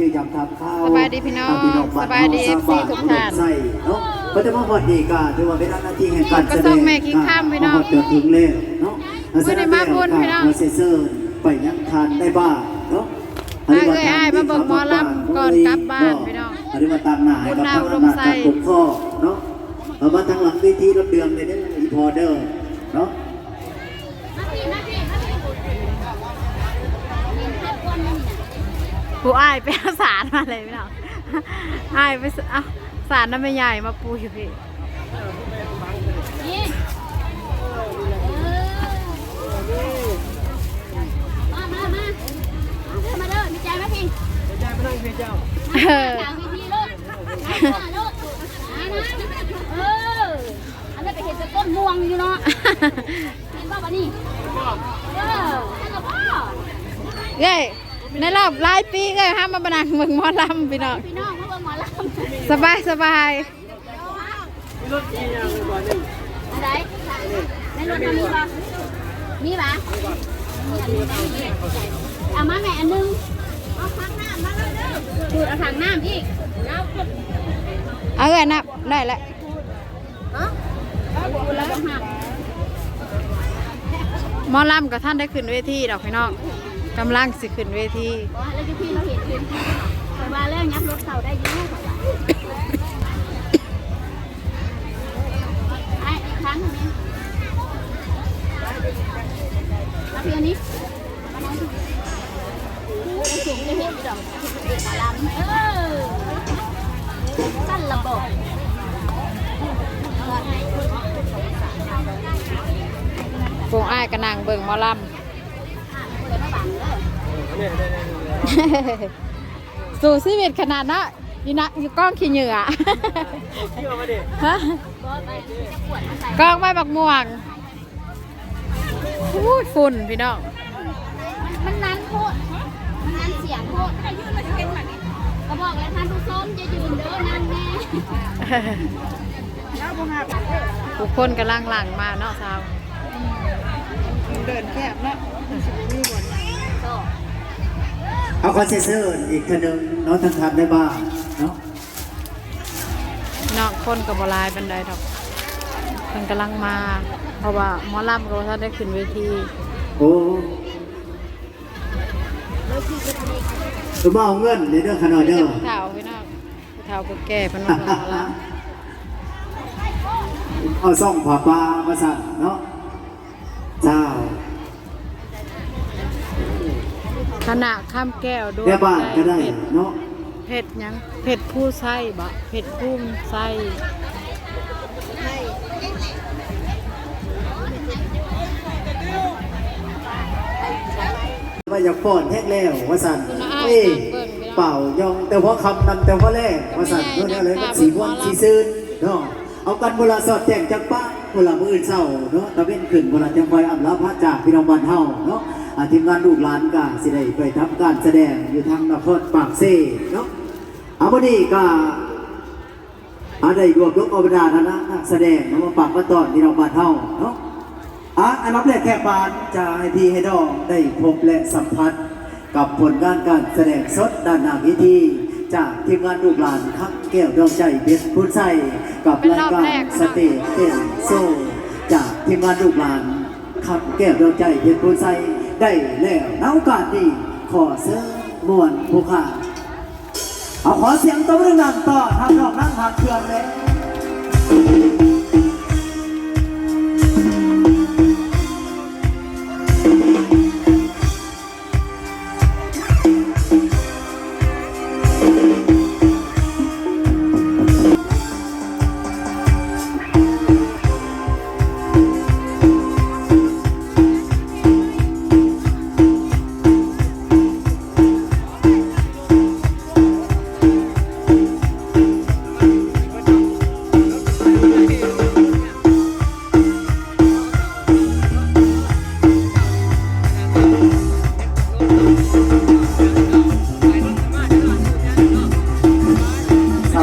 ยืนยำทำข้าวสบายดีพี่น้องทำพี่น้องบ้นสบายดีเฮสร้งบ้ FC ทุกท่านใส่เนาะก็จะมาฮอดดีกาถือว่าเป็นหน้าที่แห่งการก็แสดส่งงแม่คิงข้ามพี่น้องฮอดเดือดถึงแล้วเนาะมื้อนี้มาบุญพี่น้องมาเซเซอร์ไปยังทานได้บ้างเนาะมาเอ้ยอ้ายมาเบิ่งหมอลำก่อนกลับบ้านพี่น้องอันนี้มาตามหน้าให้กับบุญนาทางอุดอำมนาจไส้การปกครองเนาะเอามาทางหลังเวทีรถเดืองเนี่ยเนี่ยอีพอเดอร์เนาะ ผู้อ้ายไปเอาสารมาเลยพี่น้องอ้ายไปเอาสารน้ำไม่ใหญ่มาปูอยู่พี่มามามาเอาเด้อมาเด้อมีใจไหมพี่เออทางพี่พี่ลูกมาลูกมานะเอออันนั้นไปเห็นจะต้นม่วงอยู่เนาะเห็นป่าววะนี่เออนั่นก็พ่อเย้ ในรอบหลายปีเลยห้ามมาบนังเมืองหมอลำพี่น้องพี่น้องเขาบอกหมอลำสบายสบายอะไรในรถมันมีป่ะมีป่ะเอามาแม่อันนึงเอาถังน้ำมาเลยเด้อดูดเอาถังน้ำอีกแล้วเอาเลยนับได้แล้วดูแล้วก็หักหมอลำกับท่านได้ขึ้นเวทีดอกพี่น้อง กำลังสิขึ้นเวทีแล้วที่พี่เราเห็นคือแต่ว่าเรื่องยักรถเต่าได้เยอะค่ะไอ้อีกครั้งนึงมาเพียนี้มาน้องสูงสูงจะเห็นดอกลำเออสั้นระบบปงอ้ายกระนางเบิ่งมอลำ สู่ชีวิตขนาดนะอยู่นะอยู่กล้องขี้เหงื่อฮะกล้องไม่บักม่วงอู้ยฝุ่นพี่น้อง มันนั้นโคตรมันนั้นเสียงโคตรก็บอกแล้วท่านผู้ชมจะยืนเด้อนั่งแน่ทุกคนกำลังหลังมาเนาะสาวเดินแคบเนาะ เอาคอนเซเซอร์อีกคนหนึ่งเนาะทางทานได้บ้างเนาะเนาะคนกับบหลายบันไดดอกเพิ่นกำลังมา เพราะว่าหมอลำก็บ่ทันได้ขึ้นเวทีโอ้ตัวมาเอาเงินในเรื่องขนาดเด้อผู้เฒ่าพี่น้องผู้เฒ่าผู้แก่เพิ่นมาเบิ่งหมอลำเอาซ่องผ่าปลามาสั่นเนาะเจ้า ขณะข้ามแก้วด้วยแม่บ้านก็ได้เผ็ดเนาะเผ็ดหยังเผ็ดผู้ไส้บะเผ็ดพุ่มไส้ว่าอยากป้อนแห้งแล้วว่าสั่นเอ้ยเป่ายองแต่ว่าคำนำแต่ว่าแรกว่าสั่นเนาะเนี่ยเลยสีม่วนสีซื่นเนาะเอากันเวลาสอดแจ้งจากป้า เวลามื้ออื่นเช้าเนาะตะเว้นขึ้นเวลาจังคอยอำลาพระจากพี่น้องบ้านเฮาเนาะอาทีมงานลูกหลานก็สิได้ไปทำการแสดงอยู่ทางนครปากเซ่เนาะเอาวันนี้ก็อาได้รวบรวมอาบดาคณะนักแสดงมาฝากมาตอนที่เราบานเท่าเนาะอะอันดับแรกแขกบานจะให้พี่ให้ดองได้พบและสัมผัสกับผลงานการแสดงสดด้านหน้าเวิธี จากทีมงานลูกหลานคักแก้วดวงใจเบสพุทธไส้กับรายการสเตจเต้นโซจากทีมงานลูกหลานคักแก้วดวงใจเบสพุทธไส้ได้แล้วนโอกาสดีขอเสื้อมวลผู้ขาเอาขอเสียงตบมือดังต่อทำรอบนั่งหักเครื่องเลย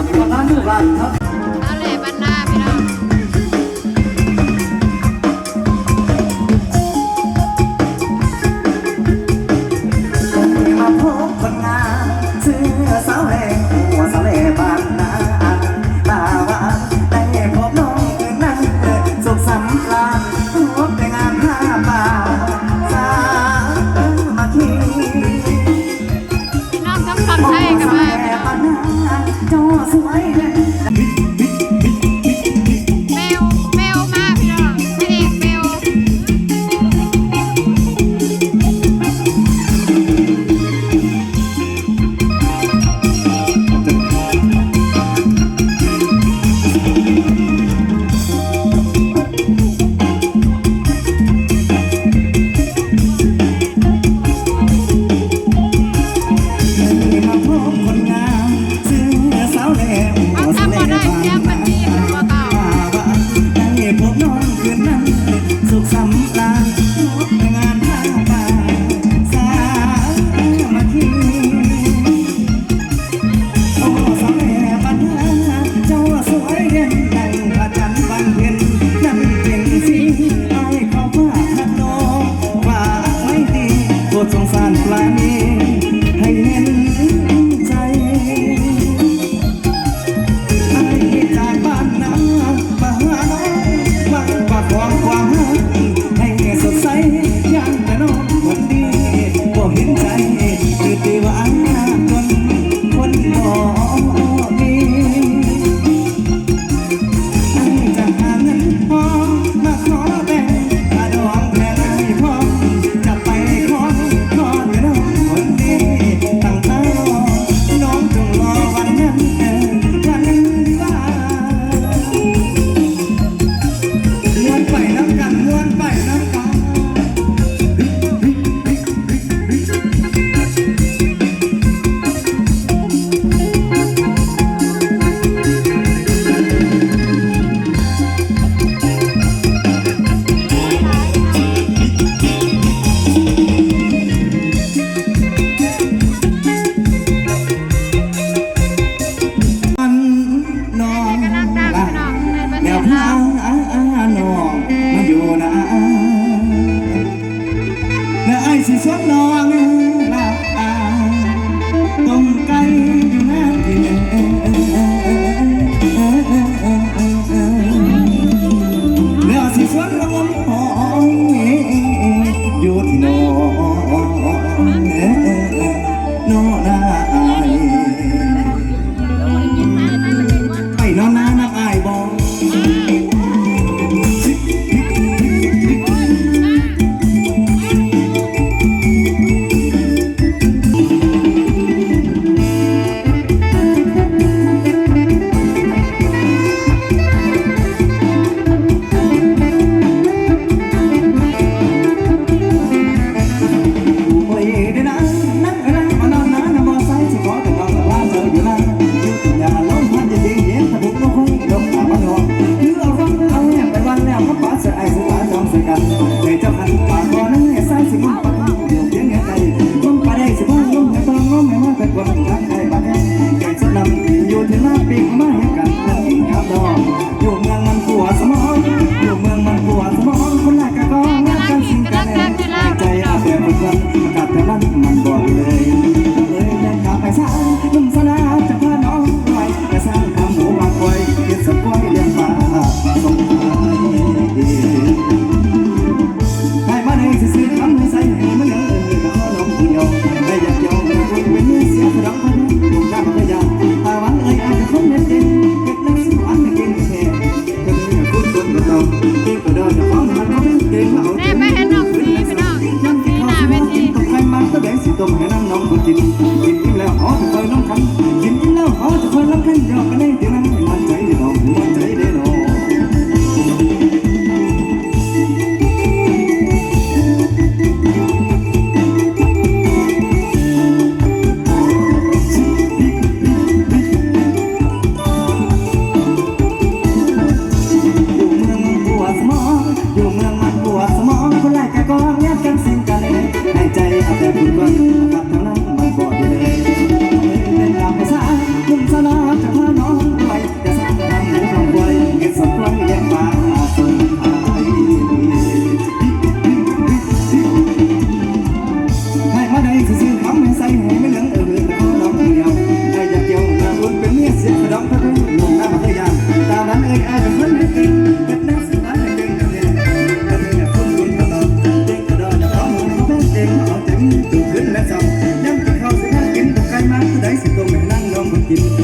ครับนนี้มาพบคนงานเสือสาวแล่หัวสาวแล่บานนาอันตาหวนพบน้องคืนนั้นสุขสำราญหัวเป็น the world. big money. จิตจิตที่แล้วขอเคยน้องคัน Thank you.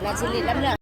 ใกล้ลิน